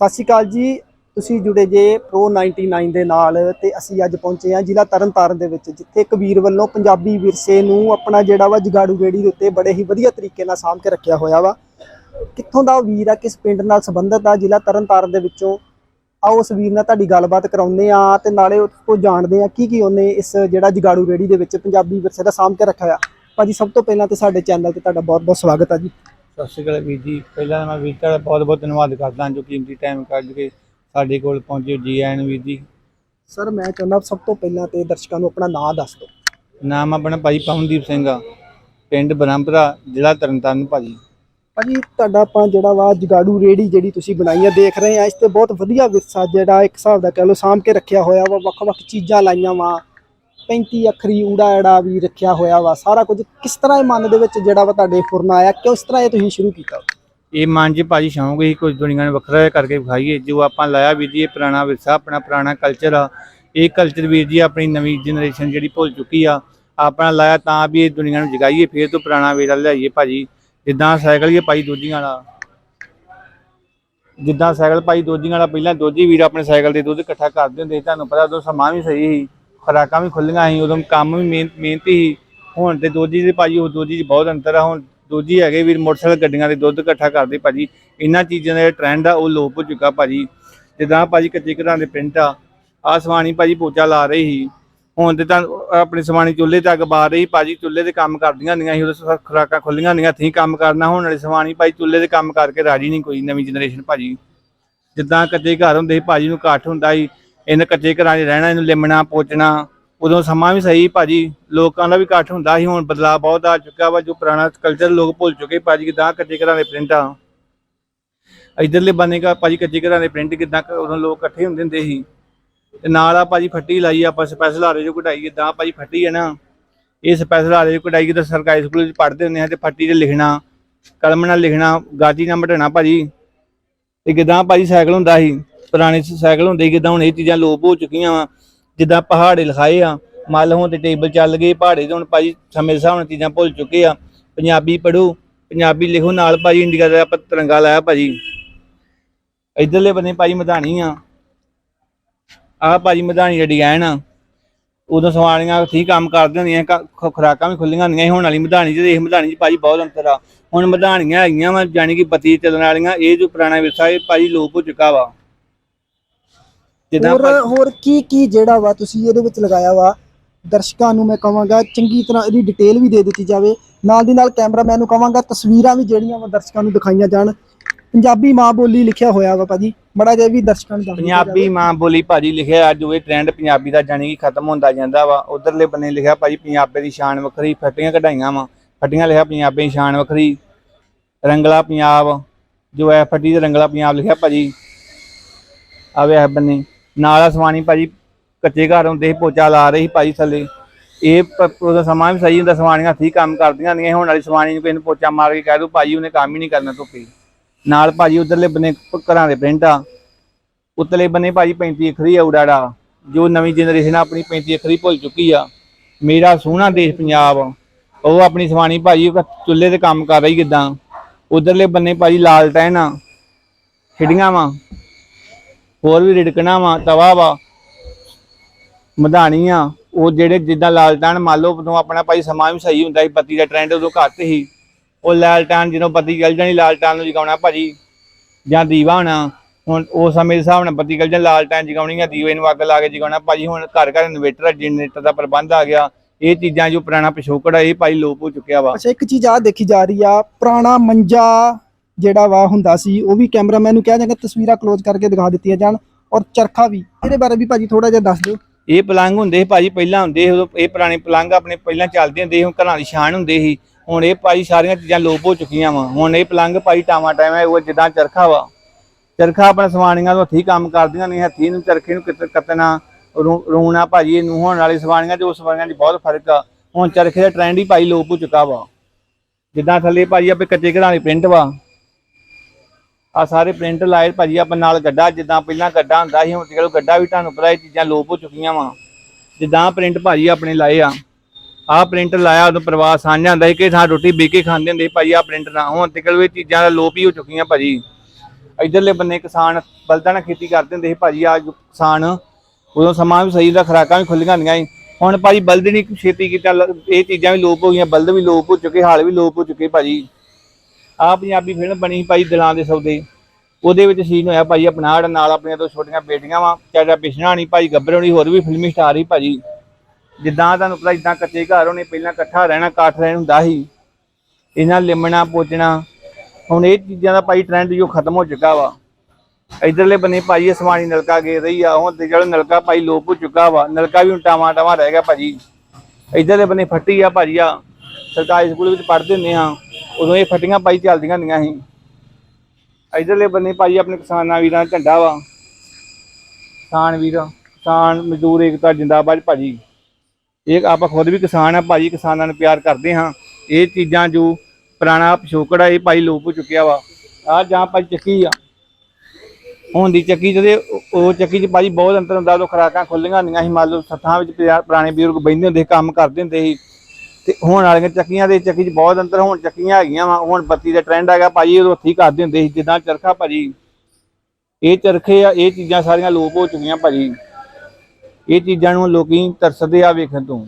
ਸਤਿ ਸ਼੍ਰੀ ਅਕਾਲ ਜੀ। ਤੁਸੀਂ ਜੁੜੇ ਜੇ ਪ੍ਰੋ 99 ਦੇ ਨਾਲ ਤੇ ਅਸੀਂ ਅੱਜ ਪਹੁੰਚੇ ਹਾਂ ਜ਼ਿਲ੍ਹਾ ਤਰਨਤਾਰਨ ਦੇ ਵਿੱਚ, ਜਿੱਥੇ ਇੱਕ ਵੀਰ ਵੱਲੋਂ ਪੰਜਾਬੀ ਵਿਰਸੇ ਨੂੰ ਆਪਣਾ ਜਿਹੜਾ ਵਾ ਜਗਾੜੂ ਰੇੜੀ ਦੇ ਉੱਤੇ ਬੜੇ ਹੀ ਵਧੀਆ ਤਰੀਕੇ ਨਾਲ ਸਾਂਭ ਕੇ ਰੱਖਿਆ ਹੋਇਆ ਵਾ। ਕਿੱਥੋਂ ਦਾ ਉਹ ਵੀਰ ਆ, ਕਿਸ ਪਿੰਡ ਨਾਲ ਸੰਬੰਧਿਤ ਆ, ਜ਼ਿਲ੍ਹਾ ਤਰਨਤਾਰਨ ਦੇ ਵਿੱਚੋਂ? ਆਓ ਉਸ ਵੀਰ ਨਾਲ ਤੁਹਾਡੀ ਗੱਲਬਾਤ ਕਰਾਉਂਦੇ ਆ ਤੇ ਨਾਲੇ ਉਸ ਤੋਂ ਜਾਣਦੇ ਆ ਕੀ ਕੀ ਉਹਨੇ ਇਸ ਜਿਹੜਾ ਜਗਾੜੂ ਰੇੜੀ ਦੇ ਵਿੱਚ ਪੰਜਾਬੀ ਵਿਰਸੇ ਦਾ ਸਾਂਭ ਕੇ ਰੱਖਿਆ ਆ ਭਾਜੀ, ਸਭ ਤੋਂ ਪਹਿਲਾਂ ਤੇ ਸਾਡੇ ਚੈਨਲ ਤੇ ਤੁਹਾਡਾ ਬਹੁਤ ਬਹੁਤ ਸਵਾਗਤ ਆ ਜੀ। ਸਤਿ ਸ਼੍ਰੀ ਅਕਾਲ ਵੀਰ ਜੀ। ਪਹਿਲਾਂ ਮੈਂ ਵੀਰ ਦਾ ਬਹੁਤ ਬਹੁਤ ਧੰਨਵਾਦ ਕਰਦਾ ਜੋ ਕੀਮਤੀ ਟਾਈਮ ਕੱਢ ਕੇ ਸਾਡੇ ਕੋਲ ਪਹੁੰਚੇ ਜੀ ਆਇਆਂ ਨੂੰ ਵੀਰ ਜੀ। ਸਰ ਮੈਂ ਚਾਹੁੰਦਾ ਸਭ ਤੋਂ ਪਹਿਲਾਂ ਤੇ ਦਰਸ਼ਕਾਂ ਨੂੰ ਆਪਣਾ ਨਾਮ ਦੱਸ ਦਿਓ। ਨਾਮ ਆਪਣਾ ਭਾਈ ਪਵਨਦੀਪ ਸਿੰਘ ਆ। ਪਿੰਡ ਬ੍ਰਹਮਪੁਰਾ ਜ਼ਿਲ੍ਹਾ ਤਰਨਤਾਰਨ ਭਾਜੀ। ਭਾਜੀ ਤੁਹਾਡਾ ਆਪਾਂ ਜਿਹੜਾ ਵਾ ਜਗਾੜੂ ਰੇੜੀ ਜਿਹੜੀ ਤੁਸੀਂ ਬਣਾਈ ਆ ਦੇਖ ਰਹੇ ਆ ਇਸ ਤੇ ਬਹੁਤ ਵਧੀਆ ਵਿਰਸਾ ਜਿਹੜਾ ਇੱਕ ਹਿਸਾਬ ਦਾ ਕਹਿ ਲਓ ਸਾਂਭ ਕੇ ਰੱਖਿਆ ਹੋਇਆ ਵਾ ਵੱਖ-ਵੱਖ ਚੀਜ਼ਾਂ ਲਾਈਆਂ ਵਾ। 35 ਅੱਖਰੀ ਊੜਾ ਐੜਾ ਵੀ ਰੱਖਿਆ ਹੋਇਆ ਵਾ, ਸਾਰਾ ਕੁਝ ਕਿਸ ਤਰ੍ਹਾਂ ਇਹ ਮਨ ਦੇ ਵਿੱਚ ਜਿਹੜਾ ਵਾ ਤੁਹਾਡੇ ਫੁਰਨਾ ਆਇਆ, ਕਿਉਂ ਇਸ ਤਰ੍ਹਾਂ ਇਹ ਤੁਸੀਂ ਸ਼ੁਰੂ ਕੀਤਾ? ਇਹ ਮਨ 'ਚ ਭਾਜੀ ਸ਼ੌਂਕ ਹੀ ਕੁਝ ਦੁਨੀਆ ਨੂੰ ਵੱਖਰਾ ਕਰਕੇ ਵਿਖਾਈਏ, ਜੋ ਆਪਾਂ ਲਾਇਆ ਵੀਰ ਜੀ, ਇਹ ਪੁਰਾਣਾ ਵਿਰਸਾ, ਆਪਣਾ ਪੁਰਾਣਾ ਕਲਚਰ ਆ। ਇਹ ਕਲਚਰ ਵੀਰ ਜੀ ਆਪਣੀ ਨਵੀਂ ਜਨਰੇਸ਼ਨ ਜਿਹੜੀ ਭੁੱਲ ਚੁੱਕੀ ਆ। ਆਪਣਾ ਲਾਇਆ ਤਾਂ ਵੀ ਇਹ ਦੁਨੀਆ ਨੂੰ ਜਗਾਈਏ, ਫੇਰ ਤੋਂ ਪੁਰਾਣਾ ਵੇੜਾ ਲਿਆਈਏ ਭਾਜੀ। ਜਿੱਦਾਂ ਸਾਈਕਲ ਹੀ ਭਾਈ ਦੋਜੀਆਂ ਵਾਲਾ। ਜਿੱਦਾਂ ਸਾਈਕਲ ਭਾਈ ਦੋਜੀਆਂ ਵਾਲਾ, ਪਹਿਲਾਂ ਦੋਜੀ ਵੀਰ ਆਪਣੇ ਸਾਈਕਲ ਤੇ ਦੁੱਧ ਇਕੱਠਾ ਕਰਦੇ ਹੁੰਦੇ ਸੀ, ਤੁਹਾਨੂੰ ਪਤਾ ਉਦੋਂ ਸਮਾਂ ਵੀ ਸਹੀ ਸੀ। ਖੁਰਾਕਾਂ ਵੀ ਖੁੱਲੀਆਂ ਸੀ, ਉਦੋਂ ਕੰਮ ਵੀ ਮਿਹਨਤ ਮਿਹਨਤੀ ਸੀ। ਹੁਣ ਤੇ ਦੋਜੀ ਦੇ ਭਾਜੀ, ਉਹ ਦੋਜੀ 'ਚ ਬਹੁਤ ਅੰਤਰ ਆ, ਹੁਣ ਦੋਜੀ ਹੈਗੇ ਵੀ ਮੋਟਰਸਾਈਕਲ ਗੱਡੀਆਂ ਦੇ ਦੁੱਧ ਇਕੱਠਾ ਕਰਦੇ ਭਾਜੀ। ਇਹਨਾਂ ਚੀਜ਼ਾਂ ਦਾ ਟ੍ਰੈਂਡ ਆ, ਉਹ ਲੋਪ ਹੋ ਚੁੱਕਾ ਭਾਜੀ। ਜਿੱਦਾਂ ਭਾਜੀ ਕੱਚੇ ਘਰਾਂ ਦੇ ਪਿੰਟ ਆ ਆ ਸਵਾਣੀ ਭਾਜੀ ਪੋਚਾ ਲਾ ਰਹੀ ਸੀ। ਹੁਣ ਤੇ ਤਾਂ ਆਪਣੇ ਸਵਾਣੀ ਚੁੱਲ੍ਹੇ ਤੇ ਅੱਗ ਬਾਰ ਰਹੀ, ਭਾਜੀ ਚੁੱਲ੍ਹੇ ਤੇ ਕੰਮ ਕਰਦੀਆਂ ਹੁੰਦੀਆਂ ਸੀ, ਉਦੋਂ ਖੁਰਾਕਾਂ ਖੁੱਲੀਆਂ ਹੁੰਦੀਆਂ ਸੀ ਕੰਮ ਕਰਨਾ, ਹੁਣ ਵਾਲੀ ਸਵਾਣੀ ਭਾਈ ਚੁੱਲ੍ਹੇ ਤੇ ਕੰਮ ਕਰਕੇ ਰਾਜੀ ਨਹੀਂ ਕੋਈ ਨਵੀਂ ਜਨਰੇਸ਼ਨ ਭਾਜੀ। ਜਿੱਦਾਂ ਕੱਚੇ ਘਰ ਹੁੰਦੇ ਸੀ, ਭਾਜੀ ਨੂੰ ਇਕੱਠ ਹੁੰਦਾ ਸੀ ਇਹਨੇ ਕੱਚੇ ਘਰਾਂ 'ਚ ਰਹਿਣਾ, ਇਹਨੂੰ ਲਿਮਣਾ, ਪੋਚਣਾ। ਉਦੋਂ ਸਮਾਂ ਵੀ ਸਹੀ ਭਾਜੀ, ਲੋਕਾਂ ਦਾ ਵੀ ਇਕੱਠ ਹੁੰਦਾ ਸੀ, ਹੁਣ ਬਦਲਾਅ ਬਹੁਤ ਆ ਚੁੱਕਾ ਵਾ, ਜੋ ਪੁਰਾਣਾ ਕਲਚਰ ਲੋਕ ਭੁੱਲ ਚੁੱਕੇ ਭਾਜੀ, ਕਿਦਾਂ ਕੱਚੇ ਘਰਾਂ ਦੇ ਪ੍ਰਿੰਟ ਆ। ਇਧਰਲੇ ਬੰਨੇਗਾ ਭਾਜੀ ਕੱਚੇ ਘਰਾਂ ਦੇ ਪ੍ਰਿੰਟ ਕਿਦਾਂ ਉਦੋਂ ਲੋਕ ਇਕੱਠੇ ਹੁੰਦੇ ਹੁੰਦੇ ਸੀ। ਤੇ ਨਾਲ ਆ ਭਾਜੀ ਫੱਟੀ ਲਾਈ ਆਪਾਂ ਸਪੈਸ਼ਲ ਆਰੇ ਜੋ ਕਢਾਈ ਇਦਾਂ ਭਾਜੀ ਫੱਟੀ ਹੈ ਨਾ, ਇਹ ਸਪੈਸ਼ਲ ਆਰੇ ਜੋ ਕਢਾਈ ਤਾਂ ਸਰਕਾਰੀ ਸਕੂਲ ਵਿੱਚ ਪੜ੍ਹਦੇ ਹੁੰਦੇ ਆ, ਤੇ ਫੱਟੀ ਤੇ ਲਿਖਣਾ, ਕਲਮ ਨਾਲ ਲਿਖਣਾ, ਗਾਜੀ ਨਾਲ ਮਟਣਾ ਭਾਜੀ। ਤੇ ਕਿਦਾਂ ਭਾਜੀ ਸਾਈਕਲ ਹੁੰਦਾ ਸੀ। ਪੁਰਾਣੇ ਸਾਈਕਲ ਹੁੰਦੇ ਸੀ, ਜਿੱਦਾਂ ਹੁਣ ਇਹ ਚੀਜ਼ਾਂ ਲੋਪ ਹੋ ਚੁੱਕੀਆਂ ਵਾ, ਜਿੱਦਾਂ ਪਹਾੜੇ ਲਿਖਾਏ ਆ, ਮੱਲ ਹੁਣ ਤੇ ਟੇਬਲ ਚੱਲ ਗਏ, ਪਹਾੜੇ ਤੇ ਹੁਣ ਭਾਜੀ ਸਮੇਂ ਦੇ ਹਿਸਾਬ ਨਾਲ ਚੀਜ਼ਾਂ ਭੁੱਲ ਚੁੱਕੇ ਆ, ਪੰਜਾਬੀ ਪੜੋ ਪੰਜਾਬੀ ਲਿਖੋ, ਨਾਲ ਭਾਜੀ ਇੰਡੀਆ ਦਾ ਆਪਾਂ ਤਿਰੰਗਾ ਲਾਇਆ ਭਾਜੀ ਇਧਰਲੇ ਬੰਨੇ ਭਾਜੀ ਮਧਾਣੀ ਆ, ਆਹ ਭਾਜੀ ਮਧਾਣੀ ਦਾ ਡਿਜ਼ਾਈਨ ਆ, ਉਦੋਂ ਸਵਾਰੀਆਂ ਠੀਕ ਕੰਮ ਕਰਦੇ ਹੁੰਦੀਆਂ ਖੁਰਾਕਾਂ ਵੀ ਖੁੱਲੀਆਂ ਹੁੰਦੀਆਂ ਸੀ। ਹੁਣ ਵਾਲੀ ਮਧਾਣੀ ਤੇ ਇਹ ਮਧਾਣੀ 'ਚ ਭਾਜੀ ਬਹੁਤ ਅੰਤਰ ਆ ਹੁਣ ਮਧਾਣੀਆਂ ਹੈਗੀਆਂ ਵਾ, ਜਾਣੀ ਕਿ ਬੱਤੀ ਚੱਲਣ ਵਾਲੀਆਂ, ਇਹ ਜੋ ਪੁਰਾਣਾ ਵਿਰਸਾ, ਇਹ ਭਾਜੀ ਲੋਪ ਹੋ ਚੁੱਕਾ ਵਾ ਜਿੱਦਾਂ ਹੋਰ ਹੋਰ ਕੀ ਕੀ ਜਿਹੜਾ ਵਾ ਤੁਸੀਂ ਇਹਦੇ ਵਿੱਚ ਲਗਾਇਆ ਵਾ? ਦਰਸ਼ਕਾਂ ਨੂੰ ਮੈਂ ਕਹਾਂਗਾ ਚੰਗੀ ਤਰ੍ਹਾਂ ਇਹਦੀ ਡਿਟੇਲ ਵੀ ਦੇ ਦਿੱਤੀ ਜਾਵੇ। ਨਾਲ ਦੀ ਨਾਲ ਕੈਮਰਾਮੈਨ ਨੂੰ ਕਹਾਂਗਾ ਤਸਵੀਰਾਂ ਵੀ ਜਿਹੜੀਆਂ ਵਾ ਦਰਸ਼ਕਾਂ ਨੂੰ ਦਿਖਾਈਆਂ ਜਾਣ। ਪੰਜਾਬੀ ਮਾਂ ਬੋਲੀ ਲਿਖਿਆ ਹੋਇਆ ਵਾ ਭਾਜੀ। ਬੜਾ ਜਿਹਾ ਵੀ ਦਰਸ਼ਕਾਂ ਨੂੰ ਦੱਸ ਦਿੱਤਾ ਪੰਜਾਬੀ ਜਾਵੇ। ਮਾਂ ਬੋਲੀ ਭਾਜੀ ਲਿਖਿਆ ਅੱਜ ਉਹ ਟ੍ਰੈਂਡ ਪੰਜਾਬੀ ਦਾ ਜਾਣੀ ਕਿ ਖਤਮ ਹੁੰਦਾ ਜਾਂਦਾ ਵਾ। ਉਧਰਲੇ ਬੰਨੇ ਲਿਖਿਆ ਭਾਜੀ ਪੰਜਾਬੀ ਦੀ ਸ਼ਾਨ ਵੱਖਰੀ ਫੱਟੀਆਂ ਕਢਾਈਆਂ ਵਾ। ਫੱਟੀਆਂ ਲਿਖਿਆ ਪੰਜਾਬੀ ਦੀ ਸ਼ਾਨ ਵੱਖਰੀ ਰੰਗਲਾ ਪੰਜਾਬ ਜੋ ਹੈ ਫੱਟੀ ਤੇ ਰੰਗਲਾ ਪੰਜਾਬ ਲਿਖਿਆ ਭਾਜੀ। ਆਵੇ ਹੈ ਬੰਨੇ। ਨਾਲ ਆ ਸਵਾਣੀ ਭਾਜੀ, ਕੱਚੇ ਘਰ ਹੁੰਦੇ ਸੀ, ਪੋਚਾ ਲਾ ਰਹੀ ਭਾਜੀ ਥੱਲੇ। ਇਹ ਉਹਦਾ ਸਮਾਂ ਵੀ ਸਹੀ ਹੁੰਦਾ ਸਵਾਣੀਆਂ ਠੀਕ ਕੰਮ ਕਰਦੀਆਂ ਹੁੰਦੀਆਂ ਹੁਣ ਵਾਲੀ ਸਵਾਣੀ ਨੂੰ ਕਿਸੇ ਨੂੰ ਪੋਚਾ ਮਾਰ ਕੇ ਕਹਿ ਦੋ, ਭਾਜੀ ਉਹਨੇ ਕੰਮ ਹੀ ਨਹੀਂ ਕਰਨਾ ਧੁੱਪੀ। ਨਾਲ ਭਾਜੀ ਉਧਰਲੇ ਬੰਨੇ ਘਰਾਂ ਦੇ ਪ੍ਰਿੰਟ ਆ। ਉਤਲੇ ਬੰਨੇ ਭਾਜੀ 35 ਅੱਖਰੀ ਆ ਉਡਾੜਾ, ਜੋ ਨਵੀਂ ਜਨਰੇਸ਼ਨ ਆਪਣੀ 35 ਅੱਖਰੀ ਭੁੱਲ ਚੁੱਕੀ ਆ। ਮੇਰਾ ਸੋਹਣਾ ਦੇਸ਼ ਪੰਜਾਬ, ਉਹ ਆਪਣੀ ਸਵਾਣੀ ਭਾਜੀ ਉਹ ਚੁੱਲ੍ਹੇ ਤੇ ਕੰਮ ਕਰ ਰਹੀ ਕਿਦਾਂ। ਉਧਰਲੇ ਬੰਨੇ ਭਾਜੀ ਲਾਲਟੈਨ ਆ ਖਿੜੀਆਂ ਵਾ। ਹੋਰ ਵੀ ਰਿੜਕਣਾ ਵਾ, ਤਵਾ ਵਾ, ਮਧਾਣੀ ਆ, ਉਹ ਜਿਹੜੇ ਜਿੱਦਾਂ ਲਾਲਟੈਨ ਮੰਨ ਲਓ ਉਦੋਂ ਆਪਣਾ ਭਾਈ ਸਮਾਂ ਵੀ ਸਹੀ ਹੁੰਦਾ ਸੀ, ਬੱਤੀ ਦਾ ਟ੍ਰੈਂਡ ਉਦੋਂ ਘੱਟ ਸੀ, ਉਹ ਲਾਲਟੈਨ ਜਦੋਂ ਬੱਤੀ ਚੱਲ ਜਾਣੀ ਲਾਲਟੈਨ ਨੂੰ ਜਗਾਉਣਾ ਭਾਜੀ, ਜਾਂ ਦੀਵਾ ਹੋਣਾ, ਹੁਣ ਉਸ ਸਮੇਂ ਦੇ ਹਿਸਾਬ ਨਾਲ ਬੱਤੀ ਜਾਂ ਲਾਲਟਾਨ ਜਗਾਉਣੀ ਆ, ਦੀਵੇ ਨੂੰ ਅੱਗ ਲਾ ਕੇ ਜਗਾਉਣਾ, ਭਾਜੀ ਹੁਣ ਘਰ ਘਰ ਇਨਵੇਟਰ ਜਨਰੇਟਰ ਦਾ ਪ੍ਰਬੰਧ ਆ ਗਿਆ, ਇਹ ਚੀਜ਼ਾਂ ਜੋ ਪੁਰਾਣਾ ਪਿਛੋਕੜ ਆ, ਇਹ ਭਾਈ ਲੋਪ ਹੋ ਚੁੱਕਿਆ ਵਾ। ਅੱਛਾ, ਇੱਕ ਚੀਜ਼ ਆ ਦੇਖੀ ਜਾ ਰਹੀ ਆ, ਪੁਰਾਣਾ ਮੰਜਾ ਜਿਹੜਾ ਵਾ ਹੁੰਦਾ ਸੀ, ਉਹ ਵੀ ਕੈਮਰਾਮੈਨ ਨੂੰ ਕਿਹਾ ਜਾਂਦਾ ਤਸਵੀਰਾਂ ਕਲੋਜ਼ ਕਰਕੇ ਦਿਖਾ ਦਿੱਤੀਆਂ ਜਾਣ ਔਰ ਚਰਖਾ ਵੀ। ਇਹਦੇ ਬਾਰੇ ਵੀ ਭਾਜੀ ਥੋੜਾ ਜਿਹਾ ਦੱਸ ਦਿਓ। ਇਹ ਪਲੰਗ ਹੁੰਦੇ ਸੀ ਭਾਜੀ, ਪਹਿਲਾਂ ਹੁੰਦੇ ਸੀ ਉਦੋਂ ਇਹ ਪੁਰਾਣੇ ਪਲੰਗ ਆਪਣੇ ਪਹਿਲਾਂ ਚੱਲਦੇ ਹੁੰਦੇ ਸੀ, ਹੁਣ ਘਰਾਂ ਦੀ ਸ਼ਾਨ ਹੁੰਦੇ ਸੀ। ਹੁਣ ਇਹ ਭਾਜੀ ਸਾਰੀਆਂ ਚੀਜ਼ਾਂ ਲੋਪ ਹੋ ਚੁੱਕੀਆਂ ਵਾ। ਹੁਣ ਇਹ ਪਲੰਗ ਭਾਜੀ ਟਾਵਾ ਟਾਈਮ ਹੈ ਉਹ ਜਿੱਦਾਂ ਚਰਖਾ ਵਾ। ਚਰਖਾ ਆਪਣੇ ਸਵਾਣੀਆਂ ਤੋਂ ਹੱਥੀਂ ਕੰਮ ਕਰਦੀਆਂ ਨਹੀਂ ਹੱਥੀਂ ਨੂੰ ਚਰਖੇ ਨੂੰ ਕਿਤ- ਕੱਤਣਾ ਰੋਣਾ ਰੂਣਾ ਭਾਜੀ, ਇਹਨੂੰ ਹੁਣ ਵਾਲੀ ਸਵਾਣੀਆਂ ਤੇ ਉਸ ਸਵਾਣੀਆਂ 'ਚ ਬਹੁਤ ਫ਼ਰਕ ਆ। ਹੁਣ ਚਰਖੇ ਦਾ ਟ੍ਰੈਂਡ ਹੀ ਭਾਈ ਲੋਪ ਹੋ ਚੁੱਕਾ ਵਾ। ਜਿੱਦਾਂ ਥੱਲੇ ਭਾਜੀ ਆਪੇ ਕੱਚੇ ਘਰਾਂ ਦੀ ਪ੍ਰਿੰਟ ਵਾ। ਆ ਸਾਰੇ ਪ੍ਰਿੰਟ ਲਾਏ, ਭਾਜੀ ਆਪਾਂ ਨਾਲ ਗੱਡਾ, ਜਿੱਦਾਂ ਪਹਿਲਾਂ ਗੱਡਾ ਹੁੰਦਾ ਸੀ, ਹੁਣ ਤੇ ਚਲੋ ਗੱਡਾ ਵੀ ਤੁਹਾਨੂੰ ਪਤਾ ਇਹ ਚੀਜ਼ਾਂ ਲੋਪ ਹੋ ਚੁੱਕੀਆਂ ਵਾ। ਜਿੱਦਾਂ ਪ੍ਰਿੰਟ ਭਾਜੀ ਆਪਣੇ ਲਾਏ ਆ। ਆਹ ਪ੍ਰਿੰਟ ਲਾਇਆ ਉਦੋਂ ਪਰਿਵਾਰ ਸਾਂਝਾ ਹੁੰਦਾ ਸੀ ਕਿ ਥਾਂ ਰੋਟੀ ਬੇ ਕੇ ਖਾਂਦੇ ਹੁੰਦੇ ਸੀ, ਭਾਜੀ ਆਹ ਪ੍ਰਿੰਟ ਨਾ ਹੁਣ ਤੇ ਚਲੋ ਇਹ ਚੀਜ਼ਾਂ ਦਾ ਲੋਪ ਹੀ ਹੋ ਚੁੱਕੀਆਂ ਭਾਜੀ। ਇਧਰਲੇ ਬੰਨੇ ਕਿਸਾਨ ਬਲਦਾਂ ਨਾਲ ਖੇਤੀ ਕਰਦੇ ਹੁੰਦੇ ਸੀ, ਭਾਜੀ ਆ ਕਿਸਾਨ, ਉਦੋਂ ਸਮਾਂ ਵੀ ਸਹੀ ਦਾ ਖਰਾਕਾਂ ਵੀ ਖੁੱਲੀਆਂ ਹੁੰਦੀਆਂ ਸੀ। ਹੁਣ ਭਾਜੀ ਬਲਦ ਨਹੀਂ ਖੇਤੀ ਕੀਤਾ, ਇਹ ਚੀਜ਼ਾਂ ਵੀ ਲੋਪ ਹੋ ਗਈਆਂ, ਬਲਦ ਵੀ ਲੋਪ ਹੋ ਚੁੱਕੇ, ਹਾਲ ਵੀ ਲੋਪ ਹੋ ਚੁੱਕੇ ਭਾਜੀ। ਆ ਪੰਜਾਬੀ ਫਿਲਮ ਬਣੀ ਸੀ ਭਾਜੀ ਦਿਲਾਂ ਦੇ ਸੌਦੇ। ਉਹਦੇ ਵਿੱਚ ਸੀਨ ਹੋਇਆ ਭਾਜੀ ਆਪਣਾ ਨਾਲ ਆਪਣੀਆਂ ਤੋਂ ਛੋਟੀਆਂ ਬੇਟੀਆਂ ਵਾ ਚਾਚਾ ਬਿਸ਼ਨਾ ਨਹੀਂ ਭਾਜੀ ਗੱਭਰ ਹੋਣੀ ਹੋਰ ਵੀ ਫਿਲਮੀ ਸਟਾਰ ਹੀ ਭਾਜੀ। ਜਿੱਦਾਂ ਤੁਹਾਨੂੰ ਪਤਾ ਇਦਾਂ ਕੱਚੇ ਘਰ ਹੋਣੇ ਪਹਿਲਾਂ ਇਕੱਠਾ ਰਹਿਣਾ ਕਾਠ ਰਹਿਣ ਹੁੰਦਾ ਸੀ। ਇਹਨਾਂ ਲਿਮਣਾ ਪੋਚਣਾ। ਹੁਣ ਇਹ ਚੀਜ਼ਾਂ ਦਾ ਭਾਈ ਟ੍ਰੈਂਡ ਜੋ ਖਤਮ ਹੋ ਚੁੱਕਾ ਵਾ। ਇਧਰਲੇ ਬੰਨੇ ਭਾਜੀ ਅਸਮਾਨੀ ਨਲਕਾ ਗੇ ਰਹੀ ਆ, ਹੁਣ ਜਿਹੜਾ ਨਲਕਾ ਭਾਈ ਲੋਪ ਹੋ ਚੁੱਕਾ ਵਾ, ਨਲਕਾ ਵੀ ਹੁਣ ਟਾਵਾਂ ਟਾਵਾਂ ਰਹਿ ਗਿਆ ਭਾਜੀ। ਇਧਰਲੇ ਬੰਨੇ ਫੱਟੀ ਆ ਭਾਜੀ ਆ। ਸਰਕਾਰੀ ਸਕੂਲ ਵਿੱਚ ਪੜ੍ਹਦੇ ਹੁੰਦੇ ਆ। ਉਦੋਂ ਇਹ ਫੱਟੀਆਂ ਭਾਈ ਚੱਲਦੀਆਂ ਹੁੰਦੀਆਂ ਸੀ। ਇਧਰਲੇ ਬੰਨੇ ਭਾਜੀ ਆਪਣੇ ਕਿਸਾਨਾਂ ਵੀਰਾਂ ਦਾ ਝੰਡਾ ਵਾ। ਕਿਸਾਨ ਵੀਰ ਕਿਸਾਨ ਮਜ਼ਦੂਰ ਏਕਤਾ ਜਿੰਦਾਬਾਦ ਭਾਜੀ। ਇਹ ਆਪਾਂ ਖੁਦ ਵੀ ਕਿਸਾਨ ਆ ਭਾਜੀ ਕਿਸਾਨਾਂ ਨੂੰ ਪਿਆਰ ਕਰਦੇ ਹਾਂ। ਇਹ ਚੀਜ਼ਾਂ ਜੋ ਪੁਰਾਣਾ ਪਿਛੋਕੜ ਆ ਇਹ ਭਾਈ ਲੋਪ ਹੋ ਚੁੱਕਿਆ ਵਾ। ਆ ਜਾਂ ਭਾਈ ਚੱਕੀ ਆ। ਹੁਣ ਦੀ ਚੱਕੀ ਜਿਹਦੇ ਉਹ ਚੱਕੀ 'ਚ ਭਾਜੀ ਬਹੁਤ ਅੰਤਰ ਹੁੰਦਾ ਉਦੋਂ ਖਰਾਕਾਂ ਖੁੱਲੀਆਂ ਹੁੰਦੀਆਂ ਸੀ। ਮੰਨ ਲਓ ਸੱਥਾਂ ਵਿੱਚ ਪੁਰਾਣੇ ਬਜ਼ੁਰਗ ਬੈਠਦੇ ਹੁੰਦੇ ਸੀ, ਕੰਮ ਕਰਦੇ ਹੁੰਦੇ ਸੀ। ਤੇ ਹੁਣ ਵਾਲੀਆਂ ਚੱਕੀਆਂ ਦੇ ਚੱਕੀ 'ਚ ਬਹੁਤ ਅੰਤਰ ਹੁਣ ਚੱਕੀਆਂ ਹੈਗੀਆਂ ਵਾ ਹੁਣ ਬੱਤੀ ਦਾ ਟ੍ਰੈਂਡ ਹੈਗਾ ਭਾਜੀ ਉਦੋਂ ਹੱਥੀਂ ਕਰਦੇ ਹੁੰਦੇ ਸੀ ਜਿੱਦਾਂ ਚਰਖਾ ਭਾਜੀ। ਇਹ ਚਰਖੇ ਆ ਇਹ ਚੀਜ਼ਾਂ ਸਾਰੀਆਂ ਲੋਪ ਹੋ ਚੁੱਕੀਆਂ ਭਾਜੀ। ਇਹ ਚੀਜ਼ਾਂ ਨੂੰ ਲੋਕੀ ਤਰਸਦੇ ਆ ਵੇਖਣ ਤੋਂ।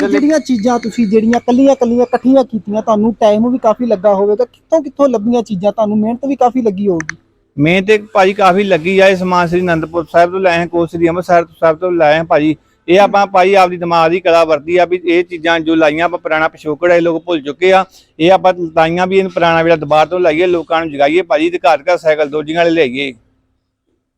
ਜਿਹੜੀਆਂ ਚੀਜ਼ਾਂ ਤੁਸੀਂ ਜਿਹੜੀਆਂ ਕੱਲੀਆਂ ਕੱਲੀਆਂ ਇਕੱਠੀਆਂ ਕੀਤੀਆਂ ਤੁਹਾਨੂੰ ਟਾਈਮ ਵੀ ਕਾਫੀ ਲੱਗਾ ਹੋਵੇਗਾ ਕਿੱਥੋਂ ਕਿੱਥੋਂ ਲੱਭੀਆਂ ਚੀਜ਼ਾਂ ਤੁਹਾਨੂੰ ਮਿਹਨਤ ਵੀ ਕਾਫੀ ਲੱਗੀ ਹੋਊਗੀ ਮੈਂ ਤੇ ਭਾਜੀ ਕਾਫੀ ਲੱਗੀ ਆ ਇਹ ਸਮਾਨ ਸ੍ਰੀ ਅਨੰਦਪੁਰ ਸਾਹਿਬ ਤੋਂ ਲਾਏ ਹਾਂ ਕੋਲ ਸ੍ਰੀ ਅੰਮ੍ਰਿਤਸਰ ਸਾਹਿਬ ਤੋਂ ਲਾਏ ਹਾਂ ਭਾਜੀ। ਇਹ ਆਪਾਂ ਭਾਈ ਆਪਦੀ ਦਿਮਾਗ ਦੀ ਕਲਾ ਵਰਤੀ ਆ ਵੀ ਇਹ ਚੀਜ਼ਾਂ ਜੋ ਲਾਈਆਂ ਆਪਾਂ ਪੁਰਾਣਾ ਪਿਛੋਕੜ ਇਹ ਲੋਕ ਭੁੱਲ ਚੁੱਕੇ ਆ। ਇਹ ਆਪਾਂ ਲਾਈਆਂ ਵੀ ਇਹਨੂੰ ਪੁਰਾਣਾ ਜਿਹੜਾ ਦੁਬਾਰ ਤੋਂ ਲਾਈਏ ਲੋਕਾਂ ਨੂੰ ਜਗਾਈਏ ਭਾਜੀ ਤੇ ਘਰ ਸਾਈਕਲ ਦੋਜੀਆਂ ਵਾਲੇ ਲਿਆਈਏ।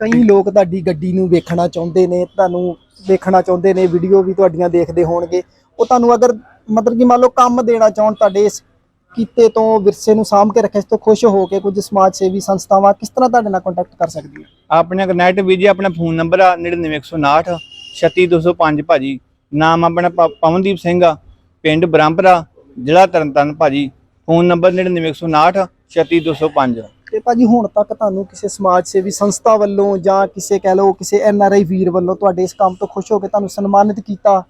ਕਈ ਲੋਕ ਤੁਹਾਡੀ ਗੱਡੀ ਨੂੰ ਵੇਖਣਾ ਚਾਹੁੰਦੇ ਨੇ ਤੁਹਾਨੂੰ ਵੇਖਣਾ ਚਾਹੁੰਦੇ ਨੇ ਵੀਡੀਓ ਵੀ ਤੁਹਾਡੀਆਂ ਦੇਖਦੇ ਹੋਣਗੇ। ਉਹ ਤੁਹਾਨੂੰ ਅਗਰ ਮਤਲਬ ਕਿ ਮੰਨ ਲਓ ਕੰਮ ਦੇਣਾ ਚਾਹਣ ਤੁਹਾਡੇ ਇਸ ਕੀਤੇ ਤੋਂ ਵਿਰਸੇ ਨੂੰ ਸਾਂਭ ਕੇ ਰੱਖੇ ਇਸ ਤੋਂ ਖੁਸ਼ ਹੋ ਕੇ ਕੁਝ ਸਮਾਜ ਸੇਵੀ ਸੰਸਥਾਵਾਂ ਕਿਸ ਤਰ੍ਹਾਂ ਤੁਹਾਡੇ ਨਾਲ ਕੰਟੈਕਟ ਕਰ ਸਕਦੀਆਂ? ਆਪਣੇ ਕਨੈਕਟ ਵੀ ਜੀ ਆਪਣਾ ਫੋਨ ਨੰਬਰ ਆ 99159 36205 ਭਾਜੀ। ਨਾਮ ਆਪਣਾ ਪਵਨਦੀਪ ਸਿੰਘ ਆ ਪਿੰਡ ਬ੍ਰਹਮਪੁਰਾ ਜ਼ਿਲ੍ਹਾ ਤਰਨਤਾਰਨ ਭਾਜੀ। ਫੋਨ ਨੰਬਰ 99159 36205 ਤੇ ਭਾਜੀ ਹੁਣ ਤੱਕ ਤੁਹਾਨੂੰ ਕਿਸੇ ਸਮਾਜ ਸੇਵੀ ਸੰਸਥਾ ਵੱਲੋਂ ਜਾਂ ਕਿਸੇ ਕਹਿ ਲਓ ਕਿਸੇ ਐਨ ਆਰ ਆਈ ਵੀਰ ਵੱਲੋਂ ਤੁਹਾਡੇ ਇਸ ਕੰਮ ਤੋਂ ਖੁਸ਼ ਹੋ ਕੇ ਤੁਹਾਨੂੰ ਸਨਮਾਨਿਤ ਕੀਤਾ?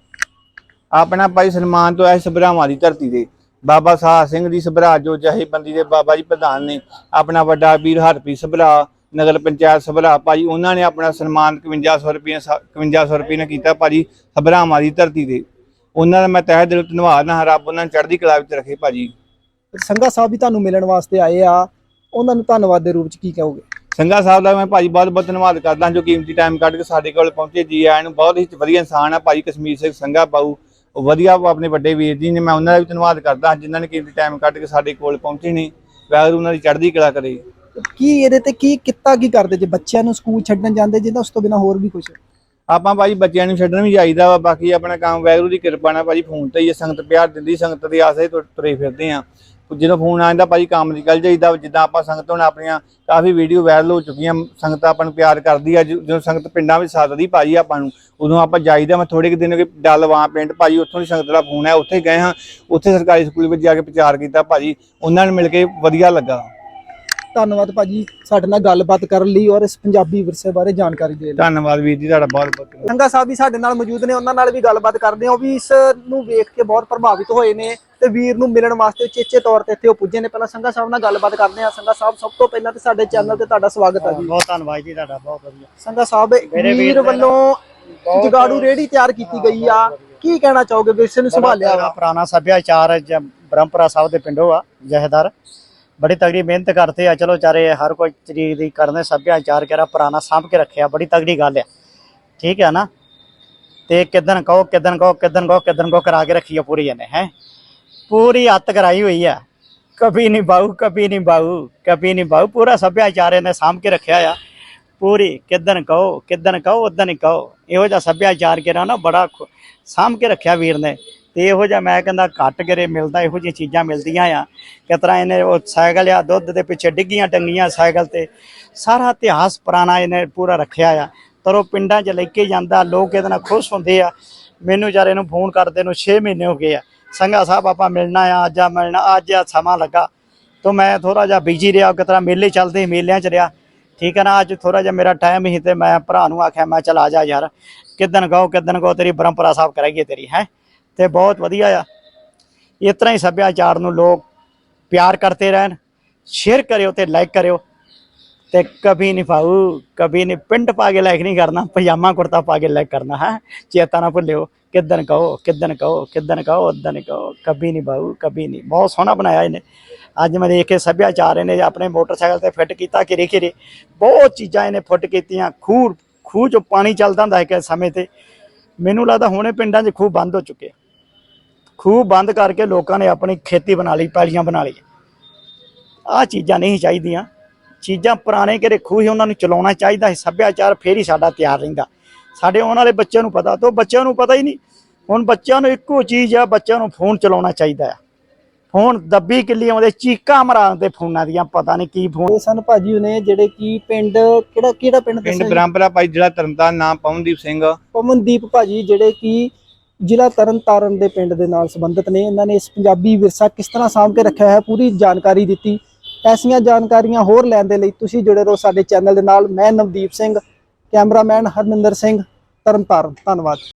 ਆਪਣਾ ਭਾਈ ਸਨਮਾਨ ਤੋਂ ਆਏ ਸਭਰਾਵਾਂ ਦੀ ਧਰਤੀ ਦੇ ਬਾਬਾ ਸਾਹ ਸਿੰਘ ਦੀ ਸਭਰਾ ਜੋ ਜਥੇਬੰਦੀ ਦੇ ਬਾਬਾ ਜੀ ਪ੍ਰਧਾਨ ਨੇ ਆਪਣਾ ਵੱਡਾ ਵੀਰ ਹਰਪ੍ਰੀਤ ਸਭਰਾ ਨਗਰ ਪੰਚਾਇਤ ਸਭਰਾ ਭਾਜੀ ਉਹਨਾਂ ਨੇ ਆਪਣਾ ਸਨਮਾਨ 5100 ਰੁਪਏ 5100 ਰੁਪਏ ਨਾਲ ਕੀਤਾ ਭਾਜੀ ਸਭਰਾਵਾਂ ਦੀ ਧਰਤੀ ਦੇ ਉਹਨਾਂ ਦਾ ਮੈਂ ਤਹਿ ਦਿਲੋਂ ਧੰਨਵਾਦ ਹਾਂ ਰੱਬ ਉਹਨਾਂ ਨੂੰ ਚੜ੍ਹਦੀ ਕਲਾ ਵਿੱਚ ਰੱਖੇ ਭਾਜੀ। ਸੰਘਾ ਸਾਹਿਬ ਵੀ ਤੁਹਾਨੂੰ ਮਿਲਣ ਵਾਸਤੇ ਆਏ ਆ। ਉਹਨਾਂ ਨੂੰ ਧੰਨਵਾਦ ਦੇ ਰੂਪ ਚ ਕੀ ਕਹੋਗੇ? ਸੰਘਾ ਸਾਹਿਬ ਦਾ ਮੈਂ ਭਾਜੀ ਬਹੁਤ ਬਹੁਤ ਧੰਨਵਾਦ ਕਰਦਾ ਜੋ ਕੀਮਤੀ ਟਾਈਮ ਕੱਢ ਕੇ ਸਾਡੇ ਕੋਲ ਪਹੁੰਚੇ ਜੀ। ਆਇਆਂ ਨੂੰ ਬਹੁਤ ਹੀ ਵਧੀਆ ਇਨਸਾਨ ਆ ਭਾਜੀ ਕਸ਼ਮੀਰ ਸਿੰਘ ਸੰਘਾ ਬਾਊ। ਵਧੀਆ ਆਪਣੇ ਵੱਡੇ ਵੀਰ ਜੀ ਨੇ ਮੈਂ ਉਹਨਾਂ ਦਾ ਵੀ ਧੰਨਵਾਦ ਕਰਦਾ ਜਿਨ੍ਹਾਂ ਨੇ ਕੀਮਤੀ ਟਾਈਮ ਕੱਢ ਕੇ ਸਾਡੇ ਕੋਲ ਪਹੁੰਚੇ ਨੇ। ਵਾਹਿਗੁਰੂ ਉਹਨਾਂ ਦੀ ਚੜ੍ਹਦੀ ਕਲਾ ਕਰੇ। ਕੀ ਇਹਦੇ ਤੇ ਕੀ ਕਿੱਤਾ ਕੀ ਕਰਦੇ ਜੇ ਬੱਚਿਆਂ ਨੂੰ ਸਕੂਲ ਛੱਡਣ ਜਾਂਦੇ ਜੇ ਤਾਂ ਉਸ ਤੋਂ ਬਿਨਾ ਹੋਰ ਵੀ ਕੁਝ ਆਪਾਂ ਭਾਜੀ ਬੱਚਿਆਂ ਨੂੰ ਛੱਡਣ ਵੀ ਜਾਈਦਾ ਵਾ, ਬਾਕੀ ਆਪਣਾ ਕੰਮ ਵਾਹਿਗੁਰੂ ਦੀ ਕਿਰਪਾ ਨਾਲ ਭਾਜੀ ਫੋਨ ਤੇ ਹੀ ਸੰਗਤ ਪਿਆਰ ਦਿੰਦੀ, ਸੰਗਤ ਦੇ ਆਸੇ ਤੁਰੇ ਫਿਰਦੇ ਆ। ਜਦੋਂ ਫੋਨ ਆ ਜਾਂਦਾ ਭਾਜੀ ਕੰਮ ਨਿਕਲ ਜਾਈਦਾ ਜਿੱਦਾਂ ਆਪਾਂ ਸੰਗਤ ਹੁਣ ਆਪਣੀਆਂ ਕਾਫੀ ਵੀਡੀਓ ਵਾਇਰਲ ਹੋ ਚੁੱਕੀਆਂ, ਸੰਗਤ ਆਪਾਂ ਨੂੰ ਪਿਆਰ ਕਰਦੀ ਆ, ਜਦੋਂ ਸੰਗਤ ਪਿੰਡਾਂ ਵਿੱਚ ਸੱਦਦੀ ਭਾਜੀ ਆਪਾਂ ਨੂੰ, ਉਦੋਂ ਆਪਾਂ ਜਾਈਦਾ, ਮੈਂ ਥੋੜੇ ਕਿ ਦਿਨ ਕਿ ਡੱਲਵਾਂ ਪਿੰਡ ਭਾਜੀ, ਉੱਥੋਂ ਦੀ ਸੰਗਤ ਦਾ ਫੋਨ ਹੈ ਉੱਥੇ ਗਏ ਹਾਂ, ਉੱਥੇ ਸਰਕਾਰੀ ਸਕੂਲ ਵਿੱਚ ਜਾ ਕੇ ਪ੍ਰਚਾਰ ਕੀਤਾ ਭਾਜੀ, ਉਹਨਾਂ ਨੂੰ ਮਿਲ ਕੇ ਵਧੀਆ ਲੱਗਾ। ਧੰਨਵਾਦ ਭਾਜੀ ਸਾਡੇ ਨਾਲ ਗੱਲਬਾਤ ਕਰਨ ਲਈ ਔਰ ਇਸ ਪੰਜਾਬੀ ਵਿਰਸੇ ਬਾਰੇ ਜਾਣਕਾਰੀ ਦੇਣ ਲਈ। ਧੰਨਵਾਦ ਵੀਰ ਜੀ ਤੁਹਾਡਾ ਬਹੁਤ ਬਹੁਤ ਸੰਗਾ ਸਾਹਿਬ ਵੀ ਸਾਡੇ ਨਾਲ ਮੌਜੂਦ ਨੇ ਉਹਨਾਂ ਨਾਲ ਵੀ ਗੱਲਬਾਤ ਕਰਦੇ ਹਾਂ। ਉਹ ਵੀ ਇਸ ਨੂੰ ਵੇਖ ਕੇ ਬਹੁਤ ਪ੍ਰਭਾਵਿਤ ਹੋਏ ਨੇ ਤੇ ਵੀਰ ਨੂੰ ਮਿਲਣ ਵਾਸਤੇ ਚੇਚੇ ਤੌਰ ਤੇ ਇੱਥੇ ਉਹ ਪੁੱਜੇ ਨੇ। ਪਹਿਲਾਂ ਸੰਗਾ ਸਾਹਿਬ ਨਾਲ ਗੱਲਬਾਤ ਕਰਦੇ ਹਾਂ। ਸੰਗਾ ਸਾਹਿਬ ਸਭ ਤੋਂ ਪਹਿਲਾਂ ਤੇ ਸਾਡੇ ਚੈਨਲ ਤੇ ਤੁਹਾਡਾ ਸਵਾਗਤ ਹੈ ਜੀ। ਬਹੁਤ ਧੰਨਵਾਦ ਜੀ ਤੁਹਾਡਾ ਬਹੁਤ ਵਧੀਆ। ਸੰਗਾ ਸਾਹਿਬ ਵੀਰ ਵੱਲੋਂ ਜਗਾੜੂ ਰੇੜੀ ਤਿਆਰ ਕੀਤੀ ਗਈ ਆ। ਕੀ ਕਹਿਣਾ ਚਾਹੋਗੇ ਵਿਰਸੇ ਨੂੰ ਸੰਭਾਲਿਆ ਪੁਰਾਣਾ ਸੱਭਿਆਚਾਰ ਜ- ਬ੍ਰਹਮਪੁਰਾ ਸਾਹਿਬ ਦੇ ਪਿੰਡੋਂ ਆ ਜਹੇਦਾਰ। ਬੜੀ ਤਗੜੀ ਮਿਹਨਤ ਕਰਦੇ ਆ ਚਲੋ ਚਾਰੇ ਹਰ ਕੋਈ ਚੀਜ਼ ਦੀ ਕਰਨੇ ਸੱਭਿਆਚਾਰ ਕਿਹੜਾ ਪੁਰਾਣਾ ਸਾਂਭ ਕੇ ਰੱਖਿਆ ਬੜੀ ਤਗੜੀ ਗੱਲ ਆ ਠੀਕ ਹੈ ਨਾ ਤੇ ਕਿਦਨ ਕਹੋ ਕਿਦਨ ਕਹੋ ਕਿਦਨ ਕਹੋ ਕਿਦਨ ਕਹੋ ਕਰਾ ਕੇ ਰੱਖੀ ਆ ਪੂਰੀ ਇਹਨੇ ਹੈ ਪੂਰੀ ਹੱਤ ਕਰਾਈ ਹੋਈ ਆ ਕਭੀ ਨਹੀਂ ਬਾਹੂ ਕਭੀ ਨਹੀਂ ਬਾਹੂ ਕਭੀ ਨਹੀਂ ਬਾਹੂ ਪੂਰਾ ਸੱਭਿਆਚਾਰ ਇਹਨੇ ਸਾਂਭ ਕੇ ਰੱਖਿਆ ਆ ਪੂਰੀ ਕਿਦਨ ਕਹੋ ਕਿਦਨ ਕਹੋ ਉਦਨ ਹੀ ਕਹੋ ਇਹੋ ਜਿਹਾ ਸੱਭਿਆਚਾਰ ਕਿਹੜਾ ਨਾ ਬੜਾ ਖੁ- ਸਾਂਭ ਕੇ ਰੱਖਿਆ ਵੀਰ ਨੇ ਤੇ ਇਹੋ ਜਿਹਾ ਮੈਂ ਕਹਿੰਦਾ ਘੱਟ ਗਰੇ ਮਿਲਦਾ, ਇਹੋ ਜਿਹੀਆਂ ਚੀਜ਼ਾਂ ਮਿਲਦੀਆਂ ਆ। ਕਿਸ ਤਰ੍ਹਾਂ ਇਹਨੇ ਉਹ ਸਾਈਕਲ ਆ, ਦੁੱਧ ਦੇ ਪਿੱਛੇ ਡਿੱਗੀਆਂ ਟੰਗੀਆਂ ਸਾਈਕਲ ਤੇ। ਸਾਰਾ ਇਤਿਹਾਸ ਪੁਰਾਣਾ ਇਹਨੇ ਪੂਰਾ ਰੱਖਿਆ ਆ। ਤਰੋ ਪਿੰਡਾਂ 'ਚ ਲੈ ਕੇ ਜਾਂਦਾ, ਲੋਕ ਇਹਦੇ ਨਾਲ ਖੁਸ਼ ਹੁੰਦੇ ਆ। ਮੈਨੂੰ ਯਾਰ ਇਹਨੂੰ ਫੋਨ ਕਰਦੇ ਨੂੰ 6 ਮਹੀਨੇ ਹੋ ਗਏ ਆ। ਸੰਘਾ ਸਾਹਿਬ, ਆਪਾਂ ਮਿਲਣਾ ਆ, ਅੱਜ ਆ ਮਿਲਣਾ, ਅੱਜ ਆ ਸਮਾਂ ਲੱਗਾ। ਤੋਂ ਮੈਂ ਥੋੜਾ ਜਿਹਾ ਬਿਜ਼ੀ ਰਿਹਾ, ਕਿਸ ਤਰ੍ਹਾਂ ਮੇਲੇ ਚੱਲਦੇ, ਮੇਲਿਆਂ 'ਚ ਰਿਹਾ। ਠੀਕ ਹੈ ਨਾ, ਅੱਜ ਥੋੜਾ ਜਿਹਾ ਮੇਰਾ ਟਾਈਮ ਹੀ ਤੇ ਮੈਂ ਭਰਾ ਨੂੰ ਆਖਿਆ, ਮੈਂ ਚਲ ਆ ਜਾ ਯਾਰ। ਕਿਦਨ ਗਾਓ ਕਿਦਨ ਗਾਓ, ਤੇਰੀ ਪਰੰਪਰਾ ਸਾਹਿਬ ਕਰਾਈਏ ਤੇਰੀ, ਹੈ? ਤੇ ਬਹੁਤ ਵਧੀਆ ਆ। ਇਸ ਤਰ੍ਹਾਂ ਹੀ ਸੱਭਿਆਚਾਰ ਨੂੰ ਲੋਕ ਪਿਆਰ ਕਰਦੇ ਰਹਿਣ। ਸ਼ੇਅਰ ਕਰਿਓ ਤੇ ਲਾਈਕ ਕਰਿਓ। ਤੇ ਕਭੀ ਨਹੀਂ ਭਾਉ ਕਭੀ ਨਹੀਂ ਪਿੰਡ ਪਾ ਕੇ ਲਾਈਕ ਨਹੀਂ ਕਰਨਾ, ਪਜਾਮਾ ਕੁਰਤਾ ਪਾ ਕੇ ਲਾਈਕ ਕਰਨਾ, ਹੈ। ਚੇਤਾ ਨਾ ਭੁੱਲਿਓ ਕਿਦਨ ਕਹੋ ਕਿਦਨ ਕਹੋ ਕਿਦਨ ਕਹੋ ਉਦਨ ਕਹੋ, ਕਭੀ ਨਹੀਂ ਭਾਉ ਕਭੀ ਨਹੀਂ। ਬਹੁਤ ਸੋਹਣਾ ਬਣਾਇਆ ਇਹਨੇ। ਅੱਜ ਮੈਂ ਦੇਖ ਕੇ ਸੱਭਿਆਚਾਰ ਇਹਨੇ ਆਪਣੇ ਮੋਟਰਸਾਈਕਲ ਤੇ ਫਿੱਟ ਕੀਤਾ ਕਿ ਰੇਖੇ ਬਹੁਤ ਚੀਜ਼ਾਂ ਇਹਨੇ ਫਿੱਟ ਕੀਤੀਆਂ, ਖੂਹ ਖੂਹ ਚੋਂ ਪਾਣੀ ਚੱਲਦਾ ਹੁੰਦਾ ਹੈ ਕਿ ਸਮੇਂ ਤੇ। ਮੈਨੂੰ ਲੱਗਦਾ ਹੁਣੇ ਪਿੰਡਾਂ 'ਚ ਖੂਹ ਬੰਦ ਹੋ ਚੁੱਕੇ ਖੂਹ ਬੰਦ ਕਰਕੇ ਲੋਕਾਂ ਨੇ ਆਪਣੀ ਖੇਤੀ ਬਣਾ ਲਈ ਪੈਲੀਆਂ ਬਣਾ ਲਈ ਆਹ ਚੀਜ਼ਾਂ ਨਹੀਂ ਚਾਹੀਦੀਆਂ। ਚੀਜ਼ਾਂ ਪੁਰਾਣੇ ਕਿਹੜੇ ਖੂਹ ਸੀ ਉਹਨਾਂ ਨੂੰ ਚਲਾਉਣਾ ਚਾਹੀਦਾ ਹੈ ਸੱਭਿਆਚਾਰ ਫੇਰ ਹੀ ਸਾਡਾ ਤਿਆਰ ਰਹਿੰਦਾ। ਸਾਡੇ ਆਉਣ ਵਾਲੇ ਬੱਚਿਆਂ ਨੂੰ ਪਤਾ ਤੋਂ ਬੱਚਿਆਂ ਨੂੰ ਪਤਾ ਹੀ ਨਹੀਂ। ਹੁਣ ਬੱਚਿਆਂ ਨੂੰ ਇੱਕੋ ਚੀਜ਼ ਆ ਬੱਚਿਆਂ ਨੂੰ ਫੋਨ ਚਲਾਉਣਾ ਚਾਹੀਦਾ ਆ। ਫੋਨ ਦੱਬੀ ਕਿੱਲੀ ਆਉਂਦੇ ਚੀਕਾਂ ਮਰਾਂ ਦੇ ਫੋਨਾਂ ਦੀਆਂ ਪਤਾ ਨਹੀਂ ਕੀ ਫੋਨ। ਇਹ ਸਨ ਭਾਜੀ ਨੇ ਜਿਹੜੇ ਕਿ ਪਿੰਡ ਕਿਹੜਾ ਕਿਹੜਾ ਪਿੰਡ ਪਿੰਡ? ਬ੍ਰਹਮਪੁਰਾ ਭਾਈ ਜ਼ਿਲ੍ਹਾ ਤਰਨਤਾਰਨ ਨਾਮ ਪਵਨਦੀਪ ਸਿੰਘ। ਪਵਨਦੀਪ ਭਾਜੀ ਜਿਹੜੇ ਕਿ ਜ਼ਿਲ੍ਹਾ ਤਰਨਤਾਰਨ ਦੇ ਪਿੰਡ ਦੇ ਨਾਲ ਸੰਬੰਧਿਤ ਨੇ। ਇਹਨਾਂ ਨੇ ਇਸ ਪੰਜਾਬੀ ਵਿਰਸਾ ਕਿਸ ਤਰ੍ਹਾਂ ਸਾਂਭ ਕੇ ਰੱਖਿਆ ਹੈ, ਪੂਰੀ ਜਾਣਕਾਰੀ ਦਿੱਤੀ। ਐਸੀਆਂ ਜਾਣਕਾਰੀਆਂ ਹੋਰ ਲੈਣ ਦੇ ਲਈ ਤੁਸੀਂ ਜੁੜੇ ਰਹੋ ਸਾਡੇ ਚੈਨਲ ਦੇ ਨਾਲ। ਮੈਂ ਨਵਦੀਪ ਸਿੰਘ, ਕੈਮਰਾਮੈਨ ਹਰਮਿੰਦਰ ਸਿੰਘ, ਤਰਨਤਾਰਨ। ਧੰਨਵਾਦ।